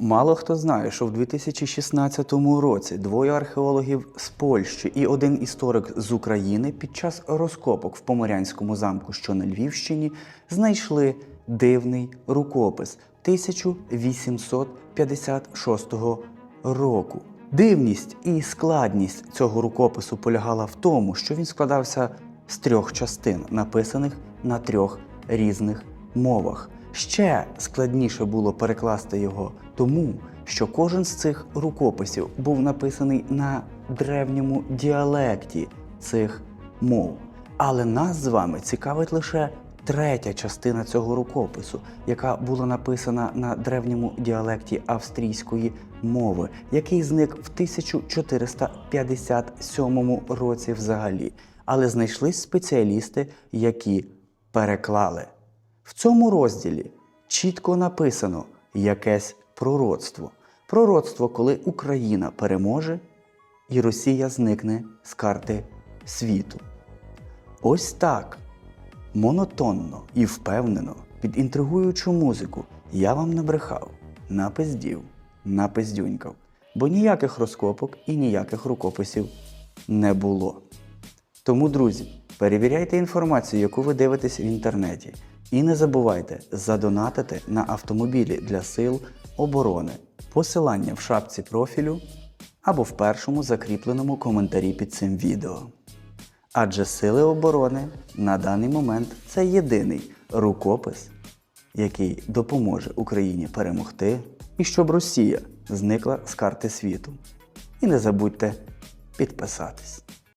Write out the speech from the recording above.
Мало хто знає, що в 2016 році двоє археологів з Польщі і один історик з України під час розкопок в Поморянському замку, що на Львівщині, знайшли дивний рукопис 1856 року. Дивність і складність цього рукопису полягала в тому, що він складався з трьох частин, написаних на трьох різних мовах. Ще складніше було перекласти його тому, що кожен з цих рукописів був написаний на древньому діалекті цих мов. Але нас з вами цікавить лише третя частина цього рукопису, яка була написана на древньому діалекті австрійської мови, який зник в 1457 році взагалі. Але знайшлись спеціалісти, які переклали. В цьому розділі чітко написано якесь пророцтво. Пророцтво, коли Україна переможе і Росія зникне з карти світу. Ось так монотонно і впевнено під інтригуючу музику я вам набрехав, напиздів, напиздюнькав, бо ніяких розкопок і ніяких рукописів не було. Тому, друзі, перевіряйте інформацію, яку ви дивитесь в інтернеті, і не забувайте задонатити на автомобілі для сил оборони. Посилання в шапці профілю або в першому закріпленому коментарі під цим відео. Адже Сили оборони на даний момент це єдиний рукопис, який допоможе Україні перемогти і щоб Росія зникла з карти світу. І не забудьте підписатись.